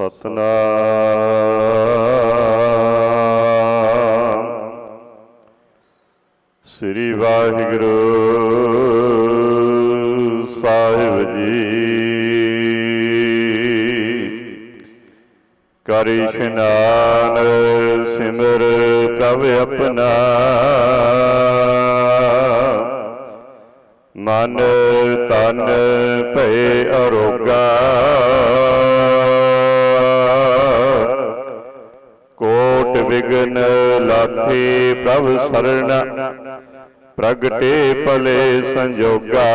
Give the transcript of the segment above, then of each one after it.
ਸਤਨਾਮ। ਸ੍ਰੀ ਵਾਹਿਗੁਰੂ ਸਾਹਿਬ ਜੀ। ਕਰ ਇਸ਼ਨਾਨ ਸਿਮਰ ਪ੍ਰਭ ਆਪਣਾ। ਮਨ ਤਨ ਭਏ ਅਰੋਗਾ। ਵਿਗਨ ਲਾਥੀ ਪ੍ਰਭ ਸਰਣ, ਪ੍ਰਗਟੇ ਭਲੇ ਸੰਜੋਗਾ।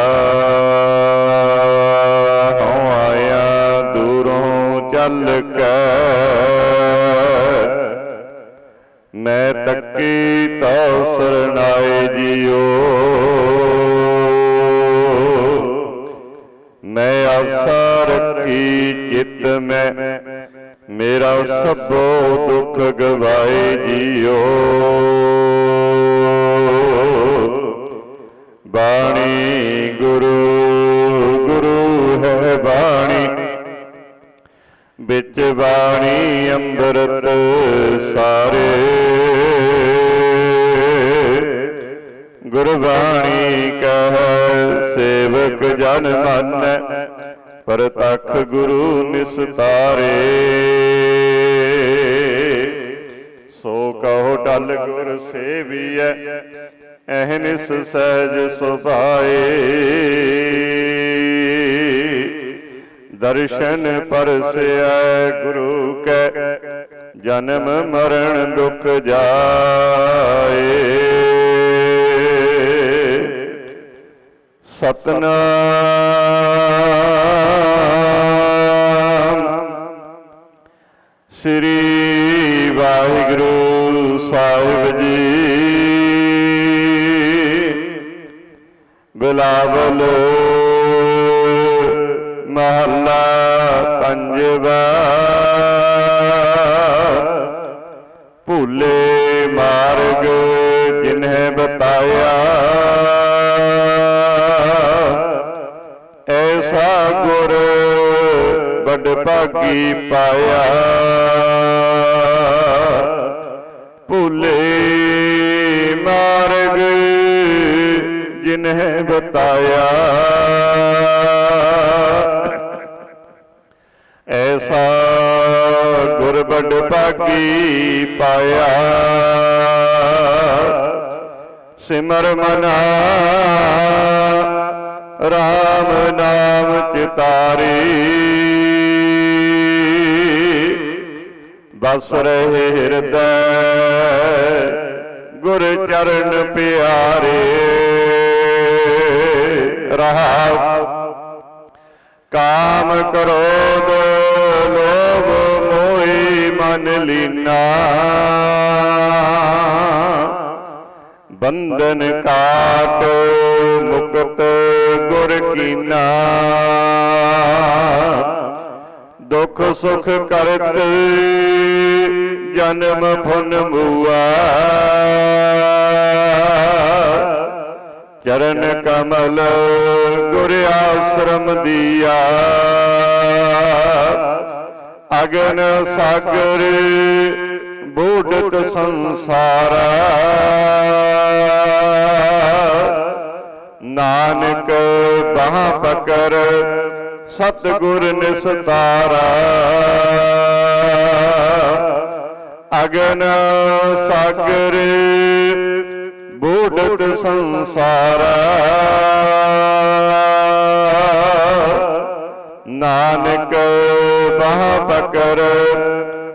ਹਉ ਆਇਆ ਦੂਰੋਂ ਚੱਲ ਕੇ, ਮੈਂ ਤੱਕੀ ਤਉ ਸਰਨਾਏ ਜਿਉ ਮੈਂ ਆਸਾ ਰੱਖੀ ਚਿੱਤ ਮੈਂ ਮੇਰਾ ਸਭੋ ਦੁੱਖ ਗਵਾਏ ਜੀਓ। ਬਾਣੀ ਗੁਰੂ ਗੁਰੂ ਹੈ ਬਾਣੀ। ਵਿੱਚ ਬਾਣੀ ਅੰਮ੍ਰਿਤ ਸਾਰੇ। ਗੁਰਬਾਣੀ ਕਹੈ, ਸੇਵਕ ਜਨ ਮੰਨੈ। ਪਰਤਖ ਗੁਰੂ ਨਿਸਤਾਰੇ। ਸੋ ਕਹੋ ਟਲ ਗੁਰ ਸੇਵੀਐ ਅਹਨਿਸ ਸਹਿਜ ਸੁਭਾਏ। ਦਰਸ਼ਨ ਪਰਸਿਐ ਗੁਰੂ ਕੈ, ਜਨਮ ਮਰਨ ਦੁਖ ਜਾਏ। ਸਤਨਾਮ। ਸ੍ਰੀ ਵਾਹਿਗੁਰੂ ਸਾਹਿਬ ਜੀ। ਬਿਲਾਵਲ ਮਹੱਲਾ ਪੰਜਵਾ। ਭੂਲੇ ਮਾਰਗ ਜਿਨਹਿ ਬਤਾਇਆ। ਐਸਾ ਗੁਰ ਵੱਡ ਭਾਗੀ ਪਾਇਆ। ਭੂਲੇ ਮਾਰਗ ਜਿਨਹਿ ਬਤਾਇਆ। ਐਸਾ ਗੁਰ ਵੱਡ ਭਾਗੀ ਪਾਇਆ। ਸਿਮਰ ਮਨਾ RAM ਨਾਮ ਚਿਤਾਰੀ। ਬਸ ਰਹੇ ਹਿਰਦੈ ਗੁਰ ਚਰਨ ਪਿਆਰੇ। ਰਹਾ ਕਾਮ ਕ੍ਰੋਧ ਲੋਭ ਮੋਹਿ ਮਨ ਲੀਨਾ। ਬੰਧਨ ਕਾਟ ਮੁਕਤ ਗੁਰ ਕੀਨਾ। ਦੁਖ ਸੁਖ ਕਰਤ ਜਨਮ ਫੁਨ ਮੂਆ। ਚਰਨ ਕਮਲ ਗੁਰ ਆਸ਼ਰਮ ਦੀਆ। ਅਗਨ ਸਾਗਰ ਬੂਢਤ ਸੰਸਾਰਾ। ਨਾਨਕ ਬਾਹ ਪਕਰ ਸਤਿਗੁਰ ਨਿਸਤਾਰਾ। ਅਗਨ ਸਾਗਰ ਬੂਢਤ ਸੰਸਾਰਾ। ਨਾਨਕ ਬਾਹ ਪਕਰ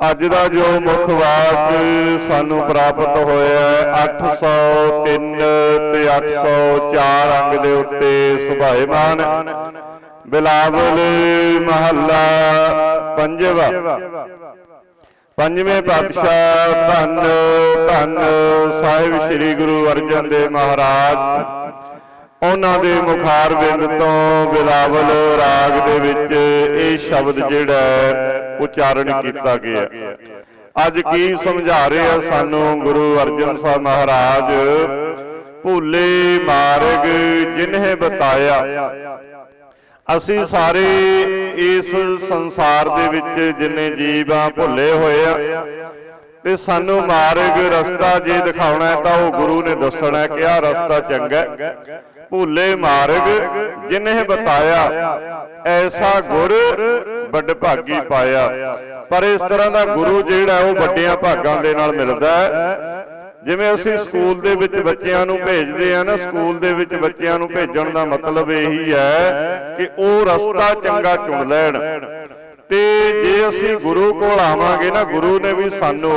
ਅੱਜ ਦਾ ਜੋ ਮੁੱਖ ਵਾਕ ਸਾਨੂੰ ਪ੍ਰਾਪਤ ਹੋਇਆ ਹੈ 803 ਤੇ 804 ਅੰਗ ਦੇ ਉੱਤੇ ਸੁਭਾਏਮਾਨ, ਬਿਲਾਵਲ ਮਹੱਲਾ ਪੰਜਵਾ। ਪੰਜਵੇਂ ਪਾਤਸ਼ਾਹ ਧੰਨ ਧੰਨ ਸਾਹਿਬ ਸ੍ਰੀ ਗੁਰੂ ਅਰਜਨ ਦੇਵ ਮਹਾਰਾਜ। ਉਹਨਾਂ ਦੇ ਮੁਖਾਰ ਬਿੰਦ ਤੋਂ ਬਿਲਾਵਲ ਰਾਗ ਦੇ ਵਿੱਚ ਇਹ ਸ਼ਬਦ ਜਿਹੜਾ ਹੈ, ਉਚਾਰਨ ਕੀਤਾ ਗਿਆ। ਅੱਜ ਕੀ ਸਮਝਾ ਰਹੇ ਆ ਸਾਨੂੰ ਗੁਰੂ ਅਰਜਨ ਸਾਹਿਬ ਮਹਾਰਾਜ? ਭੁੱਲੇ ਮਾਰਗ ਜਿਨਹਿ ਬਤਾਇਆ। ਅਸੀਂ ਸਾਰੇ ਇਸ ਸੰਸਾਰ ਦੇ ਵਿੱਚ ਜਿੰਨੇ ਜੀਵ ਆ ਭੁੱਲੇ ਹੋਏ ਆ ਤੇ ਸਾਨੂੰ ਮਾਰਗ ਰਸਤਾ ਜੇ ਦਿਖਾਉਣਾ ਹੈ ਤਾਂ ਉਹ ਗੁਰੂ ਨੇ ਦੱਸਣਾ ਹੈ ਕਿ ਆਹ ਰਸਤਾ ਚੰਗਾ। ਭੁੱਲੇ ਮਾਰਗ ਜਿਨਹਿ ਬਤਾਇਆ ਐਸਾ ਗੁਰ ਵੱਡ ਭਾਗੀ ਪਾਇਆ। ਪਰ ਇਸ ਤਰ੍ਹਾਂ ਦਾ ਗੁਰੂ ਜਿਹੜਾ ਉਹ ਵੱਡਿਆਂ ਭਾਗਾਂ ਦੇ ਨਾਲ ਮਿਲਦਾ ਹੈ। ਜਿਵੇਂ ਅਸੀਂ ਸਕੂਲ ਦੇ ਵਿੱਚ ਬੱਚਿਆਂ ਨੂੰ ਭੇਜਦੇ ਆ ਨਾ ਸਕੂਲ ਦੇ ਵਿੱਚ ਬੱਚਿਆਂ ਨੂੰ ਭੇਜਣ ਦਾ ਮਤਲਬ ਇਹੀ ਹੈ ਕਿ ਉਹ ਰਸਤਾ ਚੰਗਾ ਚੁਣ ਲੈਣ। ਤੇ ਜੇ ਅਸੀਂ ਗੁਰੂ ਕੋਲ ਆਵਾਂਗੇ ਨਾ, ਗੁਰੂ ਨੇ ਵੀ ਸਾਨੂੰ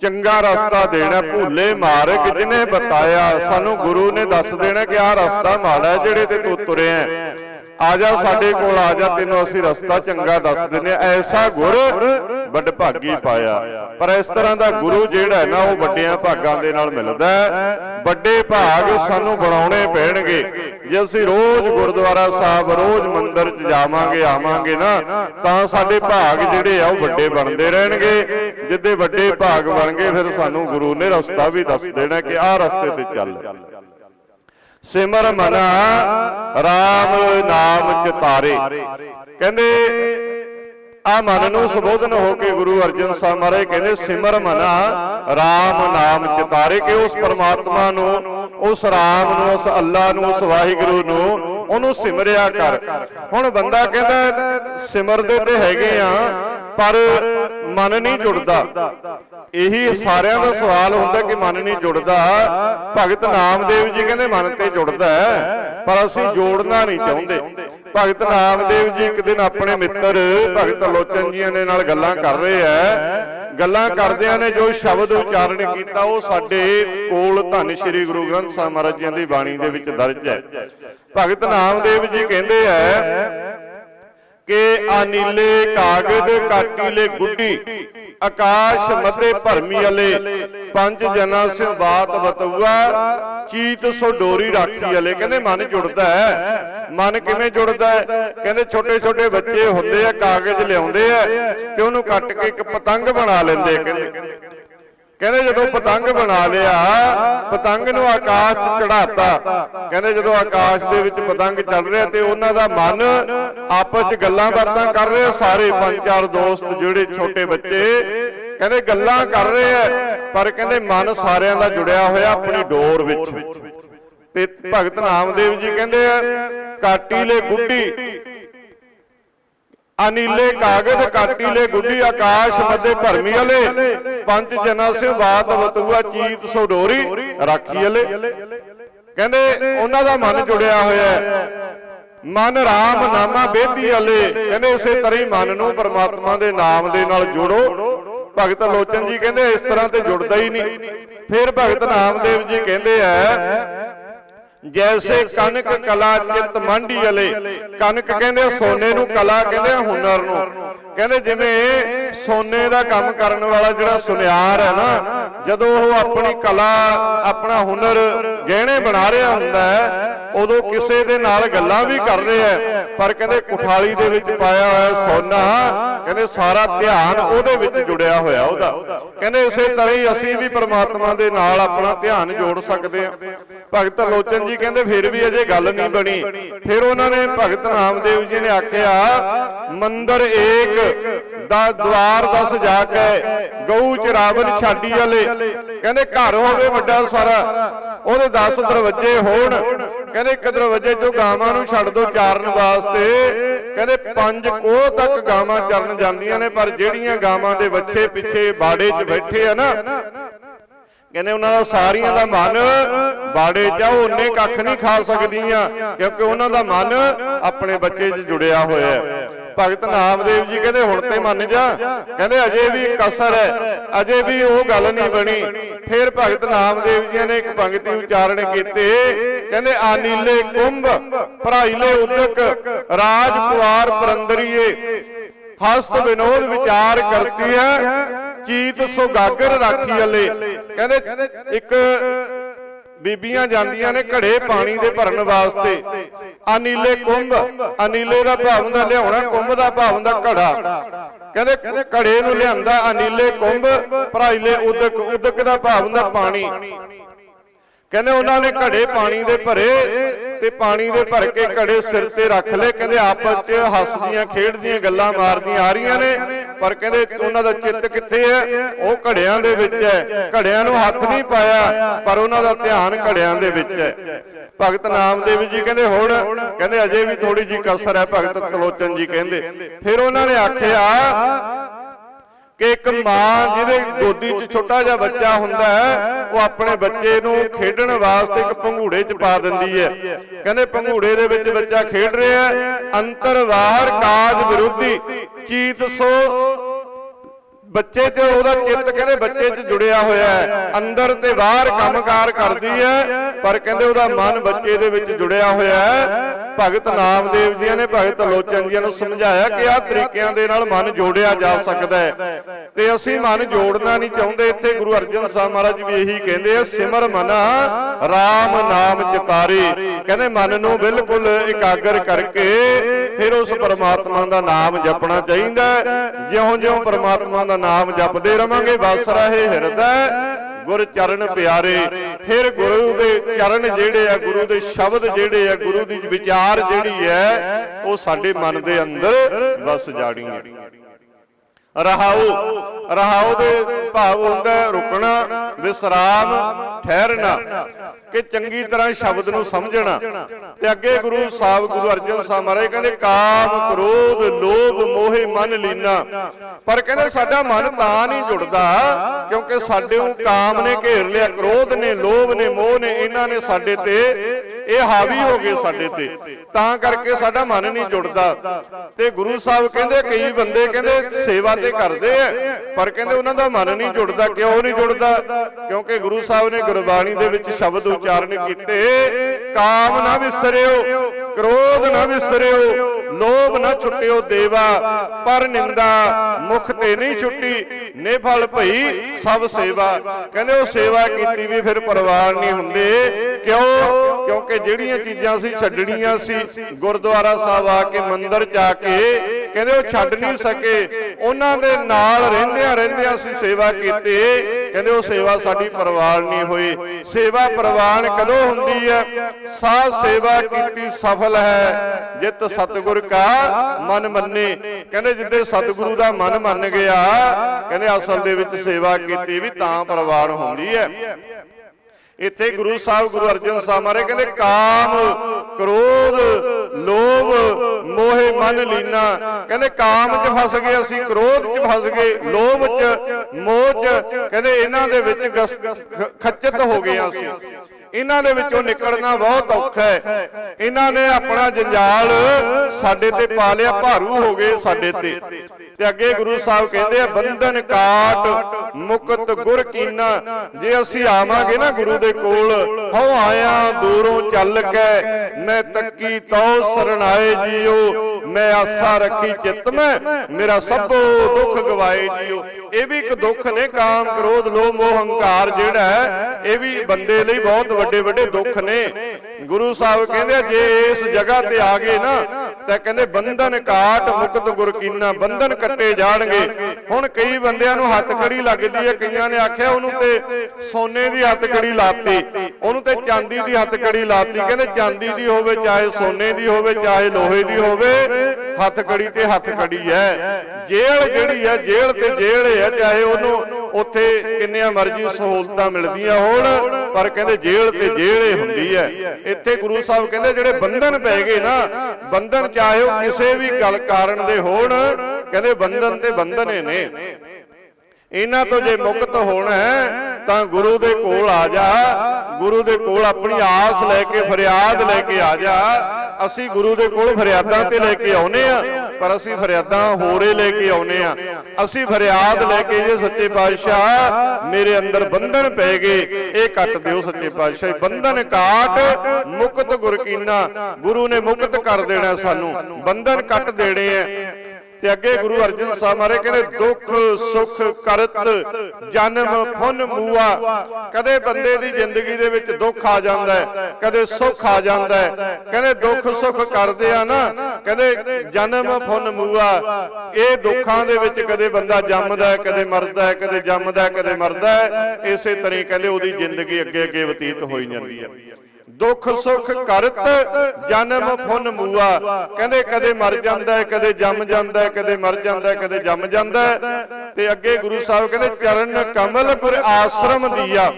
ਚੰਗਾ ਰਸਤਾ ਦੇਣਾ, ਭੁੱਲੇ ਮਾਰਗ ਜਿਹਨੇ ਬਤਾਇਆ, ਸਾਨੂੰ ਗੁਰੂ ਨੇ ਦੱਸ ਦੇਣਾ ਕਿ ਆਹ ਰਸਤਾ ਮਾੜਾ ਜਿਹੜੇ ਤੇ ਤੂੰ ਤੁਰਿਆ ਆ ਜਾ ਸਾਡੇ ਕੋਲ, ਆ ਜਾ, ਤੈਨੂੰ ਅਸੀਂ ਰਸਤਾ ਚੰਗਾ ਦੱਸ ਦਿੰਦੇ ਹਾਂ। ਐਸਾ ਗੁਰ ਵੱਡ ਭਾਗੀ ਪਾਇਆ। ਪਰ ਇਸ ਤਰ੍ਹਾਂ ਦਾ ਗੁਰੂ ਜਿਹੜਾ ਹੈ ਨਾ, ਉਹ ਵੱਡਿਆਂ ਭਾਗਾਂ ਦੇ ਨਾਲ ਮਿਲਦਾ ਵੱਡੇ ਭਾਗ ਸਾਨੂੰ ਬਣਾਉਣੇ ਪੈਣਗੇ। ਜੇ ਅਸੀਂ ਰੋਜ਼ ਗੁਰਦੁਆਰਾ ਸਾਹਿਬ, ਰੋਜ਼ ਮੰਦਿਰ 'ਚ ਜਾਵਾਂਗੇ, ਆਵਾਂਗੇ ਨਾ, ਤਾਂ ਸਾਡੇ ਭਾਗ ਜਿਹੜੇ ਆ ਉਹ ਵੱਡੇ ਬਣਦੇ ਰਹਿਣਗੇ। ਜਿੱਦੇ ਵੱਡੇ ਭਾਗ ਬਣ ਗਏ, ਫਿਰ ਸਾਨੂੰ ਗੁਰੂ ਨੇ ਰਸਤਾ ਵੀ ਦੱਸ ਦੇਣਾ ਕਿ ਆਹ ਰਸਤੇ ਤੇ ਚੱਲ। ਸਿਮਰ ਮਨਾ RAM ਨਾਮ ਚਿਤਾਰੇ ਕਹਿੰਦੇ ਆ ਮਨ ਨੂੰ ਸੰਬੋਧਨ ਹੋ ਕੇ ਗੁਰੂ ਅਰਜਨ ਸਾਹਿਬ ਮਹਾਰਾਜ ਕਹਿੰਦੇ, ਸਿਮਰ ਮਨਾ RAM ਨਾਮ ਚਿਤਾਰੇ ਕਿ ਉਸ ਪਰਮਾਤਮਾ ਨੂੰ, ਉਸ RAM ਨੂੰ, ਉਸ ਅੱਲਾ ਨੂੰ, ਉਸ ਵਾਹਿਗੁਰੂ ਨੂੰ, ਉਹਨੂੰ ਸਿਮਰਿਆ ਕਰ। ਹੁਣ ਬੰਦਾ ਕਹਿੰਦਾ, ਸਿਮਰਦੇ ਤੇ ਹੈਗੇ ਆ, ਪਰ ਮਨ ਨਹੀਂ ਜੁੜਦਾ। ਇਹੀ ਸਾਰਿਆਂ ਦਾ ਸਵਾਲ ਹੁੰਦਾ ਕਿ ਮਨ ਨਹੀਂ ਜੁੜਦਾ। ਭਗਤ ਨਾਮਦੇਵ ਜੀ ਕਹਿੰਦੇ ਮਨ ਤੇ ਜੁੜਦਾ ਹੈ, ਪਰ ਅਸੀਂ ਜੋੜਨਾ ਨਹੀਂ ਚਾਹੁੰਦੇ। ਭਗਤ ਨਾਮਦੇਵ ਜੀ ਇੱਕ ਦਿਨ ਆਪਣੇ ਮਿੱਤਰ ਭਗਤ ਲੋਚਨ ਜੀਆਂ ਦੇ ਨਾਲ ਗੱਲਾਂ ਕਰ ਰਹੇ ਆ ਗੱਲਾਂ ਕਰਦਿਆਂ ਨੇ ਜੋ ਸ਼ਬਦ ਉਚਾਰਨ ਕੀਤਾ ਉਹ ਸਾਡੇ ਕੋਲ ਧੰਨ ਸ਼੍ਰੀ ਗੁਰੂ ਗ੍ਰੰਥ ਸਾਹਿਬ ਮਹਾਰਾਜ ਜੀ ਦੀ ਬਾਣੀ ਦੇ ਵਿੱਚ ਦਰਜ ਹੈ। ਭਗਤ ਨਾਮਦੇਵ ਜੀ ਕਹਿੰਦੇ ਆ ਕਿ ਆਨੀਲੇ ਕਾਗਦ ਕਾਟੀਲੇ ਗੁੱਡੀ, ਆਕਾਸ਼ ਮਤੇ ਭਰਮੀ ਅਲੇ ਪੰਜ ਜਨਾ ਸਿਉ ਬਾਤ ਬਤੂਆ, ਚੀਤ ਸੋ ਡੋਰੀ ਰਾਖੀ ਅਲੇ ਕਹਿੰਦੇ ਮਨ ਜੁੜਦਾ ਹੈ, ਮਨ ਕਿਵੇਂ ਜੁੜਦਾ ਹੈ? ਕਹਿੰਦੇ ਛੋਟੇ ਛੋਟੇ ਬੱਚੇ ਹੁੰਦੇ ਆ, ਕਾਗਜ਼ ਲਿਆਉਂਦੇ ਆ ਤੇ ਉਹਨੂੰ ਕੱਟ ਕੇ ਇੱਕ ਪਤੰਗ ਬਣਾ ਲੈਂਦੇ ਆ, ਕਹਿੰਦੇ। ਕਹਿੰਦੇ ਜਦੋਂ ਪਤੰਗ ਬਣਾ ਲਿਆ ਪਤੰਗ ਨੂੰ ਆਕਾਸ਼ 'ਚ ਚੜਾਤਾ ਕਹਿੰਦੇ ਜਦੋਂ ਆਕਾਸ਼ ਦੇ ਵਿੱਚ ਪਤੰਗ ਚੱਲ ਰਿਹਾ ਤੇ ਉਹਨਾਂ ਦਾ ਮਨ ਆਪਸ 'ਚ ਗੱਲਾਂ ਬਾਤਾਂ ਕਰ ਰਹੇ ਸਾਰੇ ਪੰਜ ਚਾਰ ਦੋਸਤ ਜਿਹੜੇ ਛੋਟੇ ਬੱਚੇ ਕਹਿੰਦੇ ਗੱਲਾਂ ਕਰ ਰਹੇ ਆ ਪਰ ਕਹਿੰਦੇ ਮਨ ਸਾਰਿਆਂ ਦਾ ਜੁੜਿਆ ਹੋਇਆ ਆਪਣੀ ਡੋਰ ਵਿੱਚ। ਤੇ ਭਗਤ ਨਾਮਦੇਵ ਜੀ ਕਹਿੰਦੇ ਆ ਕਾਟੀ ਲੈ ਗੁੱਡੀ ਅਨੀਲੇ ਕਾਗਜ਼ ਕਾਟੀਲੇ ਗੁੱਡੀ ਆਕਾਸ਼ ਮੱਦੇ ਭਰਮੀ ਅਲੇ ਪੰਜ ਜਨਾ ਬਾਤ ਬਤੂਆ ਚੀਤ ਸੋ ਡੋਰੀ ਰਾਖੀ ਅਲੇ ਕਹਿੰਦੇ ਉਹਨਾਂ ਦਾ ਮਨ ਜੁੜਿਆ ਹੋਇਆ ਮਨ RAM ਨਾਮਾ ਬੇਦੀ ਅਲੇ ਕਹਿੰਦੇ ਇਸੇ ਤਰ੍ਹਾਂ ਹੀ ਮਨ ਨੂੰ ਪਰਮਾਤਮਾ ਦੇ ਨਾਮ ਦੇ ਨਾਲ ਜੋੜੋ। ਭਗਤ ਲੋਚਨ ਜੀ ਕਹਿੰਦੇ ਇਸ ਤਰ੍ਹਾਂ ਤੇ ਜੁੜਦਾ ਹੀ ਨਹੀਂ। ਫਿਰ ਭਗਤ ਨਾਮਦੇਵ ਜੀ ਕਹਿੰਦੇ ਆ ਜੈਸੇ ਕਨਕ ਕਲਾ ਚਿਤ ਮੰਡੀ ਅਲੇ ਕਨਕ ਕਹਿੰਦੇ ਸੋਨੇ ਨੂੰ ਕਲਾ ਕਹਿੰਦੇ ਆ ਹੁਨਰ ਨੂੰ। ਕਹਿੰਦੇ ਜਿਵੇਂ ਸੋਨੇ ਦਾ ਕੰਮ ਕਰਨ ਵਾਲਾ ਜਿਹੜਾ ਸੁਨਿਆਰ ਹੈ ਨਾ, ਜਦੋਂ ਉਹ ਆਪਣੀ ਕਲਾ, ਆਪਣਾ ਹੁਨਰ ਗਹਿਣੇ ਬਣਾ ਰਿਹਾ ਹੁੰਦਾ ਹੈ, ਉਦੋਂ ਕਿਸੇ ਦੇ ਨਾਲ ਗੱਲਾਂ ਵੀ ਕਰ ਰਿਹਾ ਹੈ। ਪਰ ਕਹਿੰਦੇ ਕੁਠਾਲੀ ਦੇ ਵਿੱਚ ਪਾਇਆ ਹੋਇਆ ਸੋਨਾ ਕਹਿੰਦੇ ਸਾਰਾ ਧਿਆਨ ਉਹਦੇ ਵਿੱਚ ਜੁੜਿਆ ਹੋਇਆ ਉਹਦਾ। ਕਹਿੰਦੇ ਇਸੇ ਤਰ੍ਹਾਂ ਹੀ ਅਸੀਂ ਵੀ ਪ੍ਰਮਾਤਮਾ ਦੇ ਨਾਲ ਆਪਣਾ ਧਿਆਨ ਜੋੜ ਸਕਦੇ ਹਾਂ। ਭਗਤ ਲੋਚਨ ਜੀ ਕਹਿੰਦੇ ਫਿਰ ਵੀ ਅਜੇ ਗੱਲ ਨਹੀਂ ਬਣੀ। ਫਿਰ ਉਹਨਾਂ ਨੇ ਭਗਤ ਨਾਮਦੇਵ ਜੀ ਨੇ ਆਖਿਆ ਮੰਦਰ ਏਕ ਦਾ ਦਵਾਰ ਦਸ ਜਾ ਕੇ ਗਊ ਚਰਾਵਨ ਛਾਡੀ ਵਾਲੇ। ਕਹਿੰਦੇ ਘਰ ਹੋਵੇ ਵੱਡਾ ਸਾਰਾ ਉਹਦੇ 10 ਦਰਵਾਜ਼ੇ ਹੋਣ ਕਹਿੰਦੇ ਇੱਕ ਦਰਵਾਜ਼ੇ ਚੋਂ ਗਾਵਾਂ ਨੂੰ ਛੱਡ ਦੋ ਚਾਰਨ ਵਾਸਤੇ। ਕਹਿੰਦੇ ਪੰਜ ਕੋਹ ਤੱਕ ਗਾਵਾਂ ਚਰਨ ਜਾਂਦੀਆਂ ਨੇ, ਪਰ ਜਿਹੜੀਆਂ ਗਾਵਾਂ ਦੇ ਵੱਛੇ ਪਿੱਛੇ ਬਾੜੇ 'ਚ ਬੈਠੇ ਆ ਨਾ, ਕਹਿੰਦੇ ਉਹਨਾਂ ਦਾ ਸਾਰੀਆਂ ਦਾ ਮਨ ਬਾੜੇ 'ਚ ਆ, ਉਹ ਉਹਨੇ ਕੱਖ ਨਹੀਂ ਖਾ ਸਕਦੀਆਂ, ਕਿਉਂਕਿ ਉਹਨਾਂ ਦਾ ਮਨ ਆਪਣੇ ਬੱਚੇ 'ਚ ਜੁੜਿਆ ਹੋਇਆ ਹੈ। ਭਗਤ ਨਾਮਦੇਵ ਜੀ ਕਹਿੰਦੇ ਹੁਣ ਤੇ ਮੰਨ ਜਾ। ਕਹਿੰਦੇ ਅਜੇ ਵੀ ਕਸਰ ਹੈ। ਅਜੇ ਵੀ ਉਹ ਗੱਲ ਨਹੀਂ ਬਣੀ। ਫਿਰ ਭਗਤ ਨਾਮਦੇਵ ਜੀ ਨੇ ਇੱਕ ਪੰਕਤੀ ਉਚਾਰਨ ਕੀਤੇ। ਕਹਿੰਦੇ ਆਨੀਲੇ ਕੁੰਭ ਭਰਾਈਲੇ ਉਦਕ ਰਾਜ ਕੁਆਰ ਪਰੰਦਰੀਏ। ਹਸਤ ਵਿਨੋਦ ਵਿਚਾਰ ਕਰਤੀ ਹੈ। ਚੀਤ ਸੁਗਾਗਰ ਰਾਖੀ ਅਲੇ। ਕਹਿੰਦੇ ਇੱਕ ਬੀਬੀਆਂ ਜਾਂਦੀਆਂ ਨੇ ਘੜੇ ਪਾਣੀ ਦੇ ਭਰਨ ਵਾਸਤੇ। ਅਨੀਲੇ ਕੁੰਭ ਅਨੀਲੇ ਦਾ ਭਾਵ ਹੁੰਦਾ, ਲਿਆਉਣਾ ਕੁੰਭ ਦਾ ਭਾਵ ਹੁੰਦਾ ਘੜਾ। ਕਹਿੰਦੇ ਘੜੇ ਨੂੰ ਲਿਆਂਦਾ ਅਨੀਲੇ ਕੁੰਭ ਭਰਾਈਲੇ ਉਦਕ ਉਦਕ ਦਾ ਭਾਵ ਹੁੰਦਾ ਪਾਣੀ। ਕਹਿੰਦੇ ਉਹਨਾਂ ਨੇ ਘੜੇ ਪਾਣੀ ਦੇ ਭਰੇ ਤੇ ਪਾਣੀ ਦੇ ਭਰ ਕੇ ਘੜੇ ਸਿਰ ਤੇ ਰੱਖ ਲਏ। ਕਹਿੰਦੇ ਆਪਸ 'ਚ ਹੱਸਦੀਆਂ, ਖੇਡਦੀਆਂ, ਗੱਲਾਂ ਮਾਰਦੀਆਂ ਆ ਰਹੀਆਂ ਨੇ। ਪਰ ਕਹਿੰਦੇ ਉਹਨਾਂ ਦਾ ਚਿੱਤ ਕਿੱਥੇ ਹੈ? ਉਹ ਘੜਿਆਂ ਦੇ ਵਿੱਚ ਹੈ। ਘੜਿਆਂ ਨੂੰ ਹੱਥ ਨਹੀਂ ਪਾਇਆ, ਪਰ ਉਹਨਾਂ ਦਾ ਧਿਆਨ ਘੜਿਆਂ ਦੇ ਵਿੱਚ ਹੈ। ਭਗਤ ਨਾਮਦੇਵ ਜੀ ਕਹਿੰਦੇ, ਹੁਣ, ਕਹਿੰਦੇ, ਅਜੇ ਵੀ ਥੋੜੀ ਜੀ ਕਸਰ ਹੈ, ਭਗਤ ਤਲੋਚਨ ਜੀ ਕਹਿੰਦੇ। ਫਿਰ ਉਹਨਾਂ ਨੇ ਆਖਿਆ ਕਿ ਇੱਕ ਮਾਂ ਜਿਹਦੇ ਗੋਦੀ 'ਚ ਛੋਟਾ ਜਿਹਾ ਬੱਚਾ ਹੁੰਦਾ ਹੈ ਉਹ ਆਪਣੇ ਬੱਚੇ ਨੂੰ ਖੇਡਣ ਵਾਸਤੇ ਇੱਕ ਪੰਘੂੜੇ 'ਚ ਪਾ ਦਿੰਦੀ ਹੈ। ਕਹਿੰਦੇ ਪੰਘੂੜੇ ਦੇ ਵਿੱਚ ਬੱਚਾ ਖੇਡ ਰਿਹਾ ਹੈ ਅੰਤਰਵਾਰ ਕਾਜ ਵਿਰੋਧੀ ਚੀਤ ਸੋ ਬੱਚੇ 'ਚ ਉਹਦਾ ਚਿੱਤ ਕਹਿੰਦੇ ਬੱਚੇ 'ਚ ਜੁੜਿਆ ਹੋਇਆ ਹੈ। ਅੰਦਰ ਤੇ ਬਾਹਰ ਕੰਮਕਾਰ ਕਰਦੀ ਹੈ ਪਰ ਕਹਿੰਦੇ ਉਹਦਾ ਮਨ ਬੱਚੇ ਦੇ ਵਿੱਚ ਜੁੜਿਆ ਹੋਇਆ ਹੈ। ਭਗਤ ਨਾਮਦੇਵ ਜੀ ਨੇ ਭਗਤ ਲੋਚਨ ਜੀ ਨੂੰ ਸਮਝਾਇਆ ਕਿ ਆਹ ਤਰੀਕਿਆਂ ਦੇ ਨਾਲ ਮਨ ਜੋੜਿਆ ਜਾ ਸਕਦਾ ਹੈ। ਤੇ ਅਸੀਂ ਮਨ ਜੋੜਨਾ ਨਹੀਂ ਚਾਹੁੰਦੇ ਇੱਥੇ ਗੁਰੂ ਅਰਜਨ ਸਾਹਿਬ ਮਹਾਰਾਜ ਵੀ ਇਹੀ ਕਹਿੰਦੇ ਆ ਸਿਮਰ ਮਨਾ RAM ਨਾਮ ਚਿਤਾਰੇ। ਕਹਿੰਦੇ ਮਨ ਨੂੰ ਬਿਲਕੁਲ ਇਕਾਗਰ ਕਰਕੇ ਫਿਰ ਉਸ ਪਰਮਾਤਮਾ ਦਾ ਨਾਮ ਜਪਣਾ ਚਾਹੀਦਾ ਜਿਉਂ-ਜਿਉਂ ਪਰਮਾਤਮਾ ਦਾ ਨਾਮ ਜਪਦੇ ਰਵਾਂਗੇ ਵਸ ਰਹੇ ਹਿਰਦੈ। ਗੁਰ ਚਰਨ ਪਿਆਰੇ, ਫਿਰ ਗੁਰੂ ਦੇ ਚਰਨ ਜਿਹੜੇ ਆ, ਗੁਰੂ ਦੇ ਸ਼ਬਦ ਜਿਹੜੇ ਆ, ਗੁਰੂ ਦੀ ਵਿਚਾਰ ਜਿਹੜੀ ਹੈ, ਉਹ ਸਾਡੇ ਮਨ ਦੇ ਅੰਦਰ ਵਸ ਜਾਣੀ ਹੈ। ਰਹਾਉ ਰਹਾਉ ਦੇ ਭਾਵ ਹੁੰਦਾ ਰੁਕਣਾ, ਵਿਸਰਾਮ, ਠਹਿਰਨਾ, ਕਿ ਚੰਗੀ ਤਰ੍ਹਾਂ ਸ਼ਬਦ ਨੂੰ ਸਮਝਣਾ। ਤੇ ਅੱਗੇ ਗੁਰੂ ਸਾਹਿਬ, ਗੁਰੂ ਅਰਜਨ ਸਾਹਿਬ ਮਹਾਰਾਜ ਕਹਿੰਦੇ, ਕਾਮ ਕ੍ਰੋਧ, ਲੋਭ, ਮੋਹ ਮਨ ਲੀਨਾ। ਪਰ ਕਹਿੰਦੇ, ਸਾਡਾ ਮਨ ਤਾਂ ਨਹੀਂ ਜੁੜਦਾ, ਕਿਉਂਕਿ ਸਾਡੇ ਨੂੰ ਕਾਮ ਨੇ ਘੇਰ ਲਿਆ, ਕ੍ਰੋਧ ਨੇ, ਲੋਭ ਨੇ, ਮੋਹ ਨੇ, ਇਹਨਾਂ ਨੇ ਸਾਡੇ ਤੇ ਇਹ ਹਾਵੀ ਹੋ ਗਏ ਸਾਡੇ ਤੇ। ਤਾਂ ਕਰਕੇ ਸਾਡਾ ਮਨ ਨਹੀਂ ਜੁੜਦਾ। ਤੇ ਗੁਰੂ ਸਾਹਿਬ ਕਹਿੰਦੇ, ਕਈ ਬੰਦੇ ਕਹਿੰਦੇ ਸੇਵਾ ਤੇ ਕਰਦੇ ਆ, ਪਰ ਕਹਿੰਦੇ ਉਹਨਾਂ ਦਾ ਮਨ ਨਹੀਂ ਜੁੜਦਾ, ਕਿਉਂ ਨਹੀਂ ਜੁੜਦਾ? ਕਿਉਂਕਿ ਗੁਰੂ ਸਾਹਿਬ ਨੇ ਗੁਰਬਾਣੀ ਦੇ ਵਿੱਚ ਸ਼ਬਦ ਉਚਾਰਨ ਕੀਤੇ, ਕਾਮ ਨਾ ਵਿਸਰਿਓ, ਕ੍ਰੋਧ ਨਾ ਵਿਸਰਿਓ, ਲੋਭ ਨਾ ਛੁੱਟਿਓ ਦੇਵਾ, ਪਰ ਨਿੰਦਾ ਮੁਖ ਤੇ ਨਹੀਂ ਛੁੱਟੀ ਨੇ ਫਲ ਭਈ ਸਭ ਸੇਵਾ। ਕਹਿੰਦੇ ਉਹ ਸੇਵਾ ਕੀਤੀ ਵੀ ਫਿਰ ਪਰਵਾਰ ਨਹੀਂ ਹੁੰਦੇ। ਕਿਉਂ? ਕਿਉਂਕਿ ਜਿਹੜੀਆਂ ਚੀਜ਼ਾਂ ਅਸੀਂ ਛੱਡਣੀਆਂ ਸੀ ਗੁਰਦੁਆਰਾ ਸਾਹਿਬ ਆ ਕੇ ਮੰਦਿਰ ਜਾ ਕੇ ਕਹਿੰਦੇ ਉਹ ਛੱਡ ਨਹੀਂ ਸਕੇ। ਉਹਨਾਂ ਦੇ ਨਾਲ ਰਹਿੰਦਿਆਂ ਰਹਿੰਦਿਆਂ ਅਸੀਂ ਸੇਵਾ ਕੀਤੀ। ਕਹਿੰਦੇ ਉਹ ਸੇਵਾ ਸਾਡੀ ਪ੍ਰਵਾਨ ਨਹੀਂ ਹੋਈ। ਸੇਵਾ ਪ੍ਰਵਾਨ ਕਦੋਂ ਹੁੰਦੀ ਹੈ? ਸਾਧ ਸੇਵਾ ਕੀਤੀ ਸਫਲ ਹੈ। ਜਿਤ ਸਤਿਗੁਰ ਕਾ ਮਨ ਮੰਨੇ। ਕਹਿੰਦੇ ਜਿੱਦੇ ਸਤਿਗੁਰੂ ਦਾ ਮਨ ਮੰਨ ਗਿਆ ਕਹਿੰਦੇ ਅਸਲ ਦੇ ਵਿੱਚ ਸੇਵਾ ਕੀਤੀ ਵੀ ਤਾਂ ਪ੍ਰਵਾਨ ਹੁੰਦੀ ਹੈ। ਇੱਥੇ ਗੁਰੂ ਸਾਹਿਬ ਗੁਰੂ ਅਰਜਨ ਸਾਹਿਬ ਮਾਰੇ ਕਹਿੰਦੇ, ਕਾਮ, ਕ੍ਰੋਧ, ਲੋਭ, ਮੋਹ, ਮਨ, ਲੀਨਾ। ਕਹਿੰਦੇ, ਕਾਮ 'ਚ ਫਸ ਗਏ ਅਸੀਂ, ਕ੍ਰੋਧ 'ਚ ਫਸ ਗਏ, ਲੋਭ 'ਚ, ਮੋਹ 'ਚ। ਕਹਿੰਦੇ, ਇਹਨਾਂ ਦੇ ਵਿੱਚ ਗਸ- ਖੱਚਤ ਹੋ ਗਏ ਅਸੀਂ। ਇਹਨਾਂ ਦੇ ਵਿੱਚੋਂ ਨਿਕਲਣਾ ਬਹੁਤ ਔਖਾ ਹੈ। ਇਹਨਾਂ ਨੇ ਆਪਣਾ ਜੰਜਾਲ ਸਾਡੇ ਤੇ ਪਾ ਲਿਆ, ਭਾਰੂ ਹੋ ਗਏ ਸਾਡੇ ਤੇ। ਤੇ ਅੱਗੇ ਗੁਰੂ ਸਾਹਿਬ ਕਹਿੰਦੇ ਆ, ਬੰਧਨ ਕਾਟ ਮੁਕਤ ਗੁਰ ਕੀਨਾ। ਜੇ ਅਸੀਂ ਆਵਾਂਗੇ ਨਾ ਗੁਰੂ ਦੇ ਕੋਲ, ਹਉ ਆਇਆ ਦੂਰੋਂ ਚੱਲ ਕੇ, ਮੈਂ ਤੱਕੀ ਤਉ ਸਰਣਾਏ ਜੀਓ, ਮੈਂ ਆਸਾ ਰੱਖੀ ਚਿੱਤ ਮੈਂ, ਮੇਰਾ ਸਭੋ ਦੁੱਖ ਗਵਾਏ ਜੀਓ। ਇਹ ਵੀ ਇੱਕ ਦੁੱਖ ਨੇ, ਕਾਮ ਕ੍ਰੋਧ, ਲੋਭ, ਮੋਹ, ਹੰਕਾਰ ਜਿਹੜਾ ਹੈ, ਇਹ ਵੀ ਬੰਦੇ ਲਈ ਬਹੁਤ ਵੱਡੇ ਵੱਡੇ ਦੁੱਖ ਨੇ। ਗੁਰੂ ਸਾਹਿਬ ਕਹਿੰਦੇ ਜੇ ਇਸ ਜਗ੍ਹਾ ਤੇ ਆ ਗਏ ਨਾ ਤਾਂ ਕਹਿੰਦੇ ਬੰਧਨ ਕਾਟ ਮੁਕਤ ਗੁਰ ਕੀਨਾ ਬੰਧਨ ਕੱਟੇ ਜਾਣਗੇ। ਹੁਣ ਕਈ ਬੰਦਿਆਂ ਨੂੰ ਹੱਥ ਕੜੀ ਲੱਗਦੀ ਹੈ, ਕਈਆਂ ਨੇ ਆਖਿਆ ਉਹਨੂੰ ਤੇ ਸੋਨੇ ਦੀ ਹੱਥ ਕੜੀ ਲਾਤੀ, ਉਹਨੂੰ ਤੇ ਚਾਂਦੀ ਦੀ ਹੱਥ ਕੜੀ ਲਾਤੀ। ਕਹਿੰਦੇ ਚਾਂਦੀ ਦੀ ਹੋਵੇ, ਚਾਹੇ ਸੋਨੇ ਦੀ ਹੋਵੇ, ਚਾਹੇ ਲੋਹੇ ਦੀ ਹੋਵੇ ਹੱਥ ਕੜੀ ਤੇ ਹੱਥ ਕੜੀ ਹੈ। ਜੇਲ੍ਹ ਜਿਹੜੀ ਹੈ, ਜੇਲ੍ਹ ਤੇ ਜੇਲ੍ਹ ਹੈ, ਚਾਹੇ ਉਹਨੂੰ ਉੱਥੇ ਕਿੰਨੀਆਂ ਮਰਜ਼ੀ ਸਹੂਲਤਾਂ ਮਿਲਦੀਆਂ ਹੋਣ, ਪਰ ਕਹਿੰਦੇ ਜੇਲ੍ਹ ਤੇ ਜੇਲ੍ਹ ਹੁੰਦੀ ਹੈ। ਇੱਥੇ ਗੁਰੂ ਸਾਹਿਬ ਕਹਿੰਦੇ ਜਿਹੜੇ ਬੰਧਨ ਪੈ ਗਏ ਨਾ, ਬੰਧਨ ਚਾਹੇ ਉਹ ਕਿਸੇ ਵੀ ਗੱਲ ਕਾਰਨ ਦੇ ਹੋਣ ਕਹਿੰਦੇ ਬੰਧਨ ਤੇ ਬੰਧਨ ਹੀ ਨੇ। ਇਹਨਾਂ ਤੋਂ ਜੇ ਮੁਕਤ ਹੋਣਾ ਤਾਂ ਗੁਰੂ ਦੇ ਕੋਲ ਆ ਜਾ। ਗੁਰੂ ਦੇ ਕੋਲ ਆਪਣੀ ਆਸ ਲੈ ਕੇ ਫਰਿਆਦ ਲੈ ਕੇ ਆ ਜਾ। ਅਸੀਂ ਗੁਰੂ ਦੇ ਕੋਲ ਫਰਿਆਦਾਂ ਤੇ ਲੈ ਕੇ ਆਉਨੇ ਆ ਪਰ ਅਸੀਂ ਫਰਿਆਦਾਂ ਹੋਰੇ ਲੈ ਕੇ ਆਉਨੇ ਆ ਅਸੀਂ ਫਰਿਆਦ ਲੈ ਕੇ ਜੇ ਸੱਚੇ ਪਾਤਸ਼ਾਹ ਮੇਰੇ ਅੰਦਰ ਬੰਧਨ ਪੈ ਗਏ, ਇਹ ਕੱਟ ਦਿਓ ਸੱਚੇ ਪਾਤਸ਼ਾਹ। ਬੰਧਨ ਕਾਟ, ਮੁਕਤ ਗੁਰ ਕੀਨਾ ਗੁਰੂ ਨੇ ਮੁਕਤ ਕਰ ਦੇਣਾ ਸਾਨੂੰ। ਬੰਧਨ ਕੱਟ ਦੇਣੇ ਆ। ਤੇ ਅੱਗੇ ਗੁਰੂ ਅਰਜਨ ਸਾਹਿਬ ਮਾਰੇ ਕਹਿੰਦੇ, ਦੁੱਖ, ਸੁੱਖ ਕਰਤ, ਜਨਮ ਫੁਨ ਮੂਆ। ਕਦੇ ਬੰਦੇ ਦੀ ਜ਼ਿੰਦਗੀ ਦੇ ਵਿੱਚ ਦੁੱਖ ਆ ਜਾਂਦਾ ਹੈ, ਕਦੇ ਸੁੱਖ ਆ ਜਾਂਦਾ ਹੈ। ਕਹਿੰਦੇ, ਦੁੱਖ, ਸੁੱਖ ਕਰਦੇ ਆ ਨਾ। ਕਹਿੰਦੇ, ਜਨਮ ਫੁਨ ਮੂਆ। ਇਹ ਦੁੱਖਾਂ ਦੇ ਵਿੱਚ ਕਦੇ ਬੰਦਾ ਜੰਮਦਾ ਹੈ, ਕਦੇ ਮਰਦਾ ਹੈ, ਕਦੇ ਜੰਮਦਾ ਹੈ, ਕਦੇ ਮਰਦਾ ਹੈ। ਇਸੇ ਤਰ੍ਹਾਂ ਕਹਿੰਦੇ, ਉਹਦੀ ਜ਼ਿੰਦਗੀ ਅੱਗੇ ਅੱਗੇ ਬਤੀਤ ਹੋਈ ਜਾਂਦੀ ਹੈ। ਦੁੱਖ ਸੁੱਖ ਕਰਤ ਜਨਮ ਫੁਨ ਮੂਆ। ਕਹਿੰਦੇ ਕਦੇ ਮਰ ਜਾਂਦਾ ਹੈ ਕਦੇ ਜੰਮ ਜਾਂਦਾ ਹੈ ਕਦੇ ਮਰ ਜਾਂਦਾ ਹੈ ਕਦੇ ਜੰਮ ਜਾਂਦਾ ਹੈ। ਤੇ ਅੱਗੇ ਗੁਰੂ ਸਾਹਿਬ ਕਹਿੰਦੇ ਚਰਨ ਕਮਲ ਪੁਰ ਆਸ਼ਰਮ ਦੀਆ।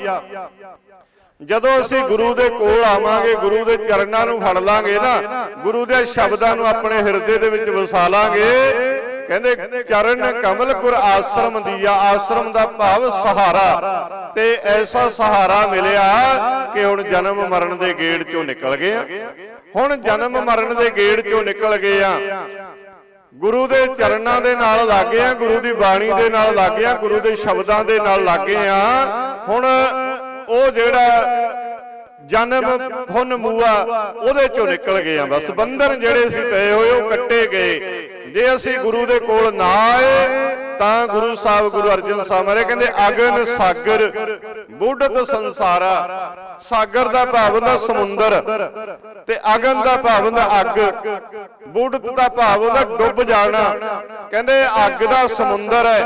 ਜਦੋਂ ਅਸੀਂ ਗੁਰੂ ਦੇ ਕੋਲ ਆਵਾਂਗੇ ਗੁਰੂ ਦੇ ਚਰਨਾਂ ਨੂੰ ਫੜ ਲਾਂਗੇ ਨਾ ਗੁਰੂ ਦੇ ਸ਼ਬਦਾਂ ਨੂੰ ਆਪਣੇ ਹਿਰਦੇ ਦੇ ਵਿੱਚ ਵਸਾ ਲਾਂਗੇ ਕਹਿੰਦੇ ਚਰਨ ਕਮਲਪੁਰ ਆਸ਼ਰਮ ਦੀਆ, ਆਸ਼ਰਮ ਦਾ ਭਾਵ ਸਹਾਰਾ। ਤੇ ਐਸਾ ਸਹਾਰਾ ਮਿਲਿਆ ਕਿ ਹੁਣ ਜਨਮ ਮਰਨ ਦੇ ਗੇੜ ਚੋਂ ਨਿਕਲ ਗਏ ਆ। ਹੁਣ ਜਨਮ ਮਰਨ ਦੇ ਗੇੜ ਚੋਂ ਨਿਕਲ ਗਏ ਆ। ਗੁਰੂ ਦੇ ਚਰਨਾਂ ਦੇ ਨਾਲ ਲੱਗੇ ਆ, ਗੁਰੂ ਦੀ ਬਾਣੀ ਦੇ ਨਾਲ ਲੱਗੇ ਆ, ਗੁਰੂ ਦੇ ਸ਼ਬਦਾਂ ਦੇ ਨਾਲ ਲੱਗੇ ਆ। ਹੁਣ ਉਹ ਜਿਹੜਾ ਜਨਮ ਹੁਣ ਮੂਆ, ਉਹਦੇ ਚੋਂ ਨਿਕਲ ਗਏ ਆ। ਬਸ ਬੰਧਨ ਜਿਹੜੇ ਸੀ ਪਏ ਹੋਏ, ਉਹ ਕੱਟੇ ਗਏ। ਜੇ ਅਸੀਂ ਗੁਰੂ ਦੇ ਕੋਲ ਨਾ ਆਏ ਤਾਂ ਗੁਰੂ ਸਾਹਿਬ ਗੁਰੂ ਅਰਜਨ ਸਾਹਿਬ ਮਹਾਰਾਜ ਕਹਿੰਦੇ ਅਗਨ ਸਾਗਰ ਬੁੱਢਤ ਸੰਸਾਰਾ ਸਾਗਰ ਦਾ ਭਾਵ ਹੁੰਦਾ ਸਮੁੰਦਰ ਤੇ ਅਗਨ ਦਾ ਭਾਵ ਹੁੰਦਾ ਅੱਗ ਬੁੱਢਤ ਦਾ ਭਾਵ ਹੁੰਦਾ ਡੁੱਬ ਜਾਣਾ। ਕਹਿੰਦੇ ਅੱਗ ਦਾ ਸਮੁੰਦਰ ਹੈ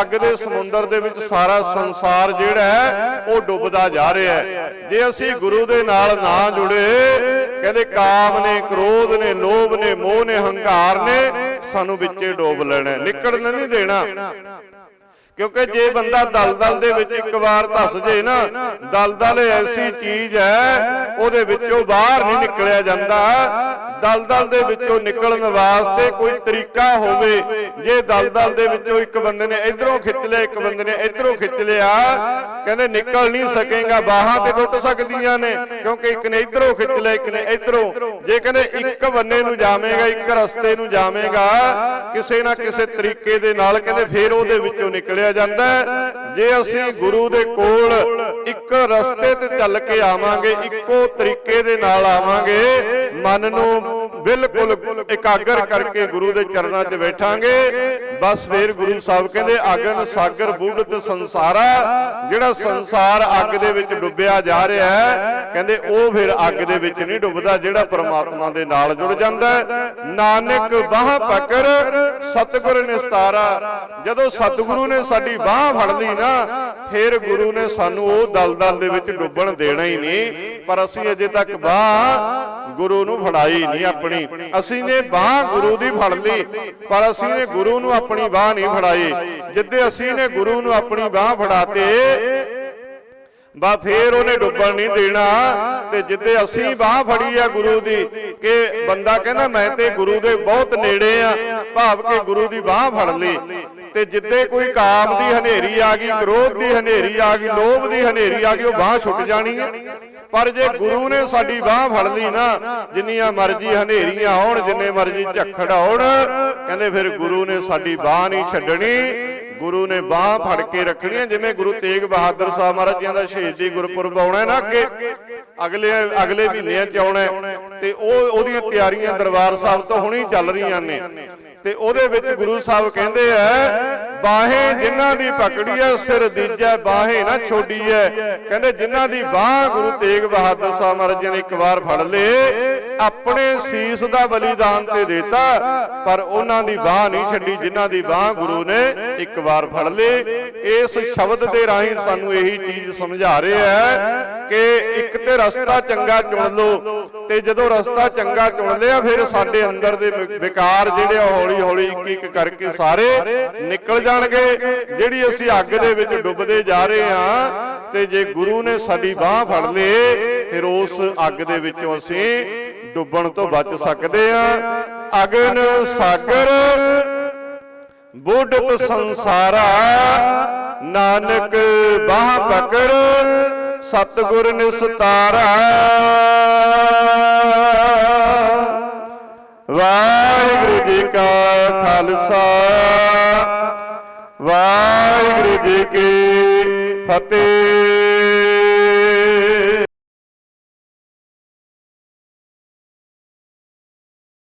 ਅੱਗ ਦੇ ਸਮੁੰਦਰ ਦੇ ਵਿੱਚ ਸਾਰਾ ਸੰਸਾਰ ਜਿਹੜਾ ਹੈ ਉਹ ਡੁੱਬਦਾ ਜਾ ਰਿਹਾ ਹੈ। ਜੇ ਅਸੀਂ ਗੁਰੂ ਦੇ ਨਾਲ ਨਾ ਜੁੜੇ ਕਹਿੰਦੇ ਕਾਮ ਨੇ ਕ੍ਰੋਧ ਨੇ ਲੋਭ ਨੇ ਮੋਹ ਨੇ ਹੰਕਾਰ ਨੇ ਸਾਨੂੰ ਵਿੱਚੇ ਡੋਬ ਲੈਣਾ ਹੈ, ਨਿਕਲਣ ਨਹੀਂ ਦੇਣਾ। ਕਿਉਂਕਿ ਜੇ ਬੰਦਾ ਦਲਦਲ ਦੇ ਵਿੱਚ ਇੱਕ ਵਾਰ ਧਸ ਜੇ ਨਾ ਦਲਦਲ ਐਸੀ ਚੀਜ਼ ਹੈ ਉਹਦੇ ਵਿੱਚੋਂ ਬਾਹਰ ਨਹੀਂ ਨਿਕਲਿਆ ਜਾਂਦਾ। ਦਲਦਲ ਦੇ ਵਿੱਚੋਂ ਨਿਕਲਣ ਵਾਸਤੇ ਕੋਈ ਤਰੀਕਾ ਹੋਵੇ ਜੇ ਦਲਦਲ ਦੇ ਵਿੱਚੋਂ ਇੱਕ ਬੰਦੇ ਨੇ ਇਧਰੋਂ ਖਿੱਚ ਲਿਆ ਇੱਕ ਬੰਦੇ ਨੇ ਇਧਰੋਂ ਖਿੱਚ ਲਿਆ ਕਹਿੰਦੇ ਨਿਕਲ ਨਹੀਂ ਸਕੇਗਾ ਬਾਹਾਂ ਤੇ ਟੁੱਟ ਸਕਦੀਆਂ ਨੇ ਕਿਉਂਕਿ ਇੱਕ ਨੇ ਇਧਰੋਂ ਖਿੱਚ ਲਿਆ ਇੱਕ ਨੇ ਇਧਰੋਂ। ਜੇ ਕਹਿੰਦੇ ਇੱਕ ਬੰਨੇ ਨੂੰ ਜਾਵੇਗਾ ਇੱਕ ਰਸਤੇ ਨੂੰ ਜਾਵੇਗਾ ਕਿਸੇ ਨਾ ਕਿਸੇ ਤਰੀਕੇ ਦੇ ਨਾਲ ਕਹਿੰਦੇ ਫੇਰ ਉਹਦੇ ਵਿੱਚੋਂ ਨਿਕਲਿਆ ਜਾਂਦਾ। ਜੇ ਅਸੀਂ ਗੁਰੂ ਦੇ ਕੋਲ ਇੱਕ ਰਸਤੇ ਤੇ ਚੱਲ ਕੇ ਆਵਾਂਗੇ ਇੱਕੋ ਤਰੀਕੇ ਦੇ ਨਾਲ ਆਵਾਂਗੇ ਮਨ ਨੂੰ ਬਿਲਕੁਲ ਇਕਾਗਰ ਕਰਕੇ ਗੁਰੂ ਦੇ ਚਰਨਾਂ 'ਚ ਬੈਠਾਂਗੇ। ਬਸ ਫੇਰ ਗੁਰੂ ਸਾਹਿਬ ਕਹਿੰਦੇ ਅਗਨ ਸਾਗਰ ਬੂਢਤ ਸੰਸਾਰਾ ਜਿਹੜਾ ਸੰਸਾਰ ਅੱਗ ਦੇ ਵਿੱਚ ਡੁੱਬਿਆ ਜਾ ਰਿਹਾ ਹੈ। ਕਹਿੰਦੇ ਉਹ ਫਿਰ ਅੱਗ ਦੇ ਵਿੱਚ ਨਹੀਂ ਡੁੱਬਦਾ ਜਿਹੜਾ ਪ੍ਰਮਾਤਮਾ ਦੇ ਨਾਲ ਜੁੜ ਜਾਂਦਾ ਨਾਨਕ ਬਾਹ ਪਕੜ ਸਤਿਗੁਰ ਨਿਸਤਾਰਾ ਜਦੋਂ ਸਤਿਗੁਰੂ ਨੇ ਸਾਡੀ ਬਾਹ ਫੜ ਲਈ ਨਾ ਫਿਰ ਗੁਰੂ ਨੇ ਸਾਨੂੰ ਉਹ ਦਲਦਲ ਦੇ ਵਿੱਚ ਡੁੱਬਣ ਦੇਣਾ ਹੀ ਨਹੀਂ। ਪਰ ਅਸੀਂ ਅਜੇ ਤੱਕ ਬਾਹ ਗੁਰੂ ਨੂੰ ਫੜਾਈ ਨਹੀਂ ਆਪਣੀ ਅਸੀਂ ਨੇ ਬਾਹ ਗੁਰੂ ਦੀ ਫੜ ਲਈ ਪਰ ਅਸੀਂ ਨੇ ਗੁਰੂ ਨੂੰ ਆਪਣੀ ਬਾਹ ਨਹੀਂ ਫੜਾਈ। ਜਿੱਦੇ ਅਸੀਂ ਨੇ ਗੁਰੂ ਨੂੰ ਆਪਣੀ ਬਾਹ ਫੜਾਤੇ ਬਾ ਫੇਰ ਉਹਨੇ ਡੁੱਬਣ ਨਹੀਂ ਦੇਣਾ। ਤੇ ਜਿੱਦੇ ਅਸੀਂ ਬਾਹ ਫੜੀ ਆ ਗੁਰੂ ਦੀ ਕਿ ਬੰਦਾ ਕਹਿੰਦਾ ਮੈਂ ਤੇ ਗੁਰੂ ਦੇ ਬਹੁਤ ਨੇੜੇ ਆ। ਭਾਵ ਕਿ ਗੁਰੂ ਦੀ ਬਾਹ ਫੜ ਲਈ। ਤੇ ਜਿੱਦੇ ਕੋਈ ਕਾਮ ਦੀ ਹਨੇਰੀ ਆ ਗਈ ਕ੍ਰੋਧ ਦੀ ਹਨੇਰੀ ਆ ਗਈ ਲੋਭ ਦੀ ਹਨੇਰੀ ਆ ਗਈ ਉਹ ਬਾਹ ਛੁੱਟ ਜਾਣੀ ਹੈ ਪਰ ਜੇ ਗੁਰੂ ਨੇ ਸਾਡੀ ਬਾਹ ਫੜ ਲਈ ਨਾ, ਜਿੰਨੀਆਂ ਮਰਜ਼ੀ ਹਨੇਰੀਆਂ ਆਉਣ, ਜਿੰਨੇ ਮਰਜ਼ੀ ਝੱਖੜ ਆਉਣ, ਕਹਿੰਦੇ ਫਿਰ ਗੁਰੂ ਨੇ ਸਾਡੀ ਬਾਹ ਨਹੀਂ ਛੱਡਣੀ। ਗੁਰੂ ਨੇ ਬਾਹ ਫੜ ਕੇ ਰੱਖਣੀ ਜਿਵੇਂ ਗੁਰੂ ਤੇਗ ਬਹਾਦਰ ਸਾਹਿਬ ਮਹਾਰਾਜ ਜੀਆਂ ਦਾ ਸ਼ਹੀਦੀ ਗੁਰਪੁਰਬ ਆਉਣਾ ਨਾ ਅੱਗੇ। ਅਗਲੇ ਅਗਲੇ ਮਹੀਨਿਆਂ ਚ ਆਉਣਾ ਤੇ ਉਹ ਉਹਦੀਆਂ ਤਿਆਰੀਆਂ ਦਰਬਾਰ ਸਾਹਿਬ ਤੋਂ ਹੁਣੀ ਚੱਲ ਰਹੀਆਂ ਨੇ। ਤੇ ਉਹਦੇ ਵਿੱਚ ਗੁਰੂ ਸਾਹਿਬ ਕਹਿੰਦੇ ਆ, ਬਾਹੇ ਜਿਨ੍ਹਾਂ ਦੀ ਪਕੜੀ ਐ ਸਿਰ ਦੀਜੈ ਬਾਹੇ ਨਾ ਛੋਡੀ ਐ। ਕਹਿੰਦੇ ਜਿਨ੍ਹਾਂ ਦੀ ਬਾਹ ਗੁਰੂ ਤੇਗ ਬਹਾਦਰ ਸਾਹਿਬ ਮਹਾਰਾਜ ਨੇ ਇੱਕ ਵਾਰ ਫੜ ਲੇ ਆਪਣੇ ਸੀਸ ਦਾ ਬਲੀਦਾਨ ਤੇ ਦਿੱਤਾ, ਪਰ ਉਹਨਾਂ ਦੀ ਬਾਹ ਨਹੀਂ ਛੱਡੀ, ਜਿਨ੍ਹਾਂ ਦੀ ਬਾਹ ਗੁਰੂ ਨੇ ਇੱਕ ਵਾਰ ਫੜ ਲੇ ਇਸ ਸ਼ਬਦ ਦੇ ਰਾਹੀਂ ਸਾਨੂੰ ਇਹੀ ਚੀਜ਼ ਸਮਝਾ ਰਿਹਾ ਹੈ ਕਿ ਇੱਕ ਤੇ ਰਸਤਾ ਚੰਗਾ ਚੁਣ ਲਓ। ਤੇ ਜਦੋਂ ਰਸਤਾ ਚੰਗਾ ਚੁਣ ਲਿਆ, ਫਿਰ ਸਾਡੇ ਅੰਦਰ ਦੇ ਵਿਕਾਰ ਜਿਹੜੇ ਆ ਹੌਲੀ ਹੌਲੀ ਇੱਕ ਇੱਕ ਕਰਕੇ ਸਾਰੇ ਨਿਕਲ ਜਾਣਗੇ। ਜਿਹੜੀ ਅਸੀਂ ਅੱਗ ਦੇ ਵਿੱਚ ਡੁੱਬਦੇ ਜਾ ਰਹੇ ਹਾਂ ਤੇ ਜੇ ਗੁਰੂ ਨੇ ਸਾਡੀ ਬਾਹ ਫੜ ਲਏ, ਫਿਰ ਉਸ ਅੱਗ ਦੇ ਵਿੱਚੋਂ ਅਸੀਂ ਡੁੱਬਣ ਤੋਂ ਬਚ ਸਕਦੇ ਹਾਂ ਅਗਨ ਸਾਗਰ, ਬੁੱਢਤ ਸੰਸਾਰਾ, ਨਾਨਕ ਬਾਹ ਪਕੜ ਸਤਗੁਰ ਨਿਸਤਾਰਾ। ਵਾਹਿਗੁਰੂ ਜੀ ਕਾ ਖਾਲਸਾ। ਵਾਹਿਗੁਰੂ ਜੀ ਕੀ ਫਤਿਹ।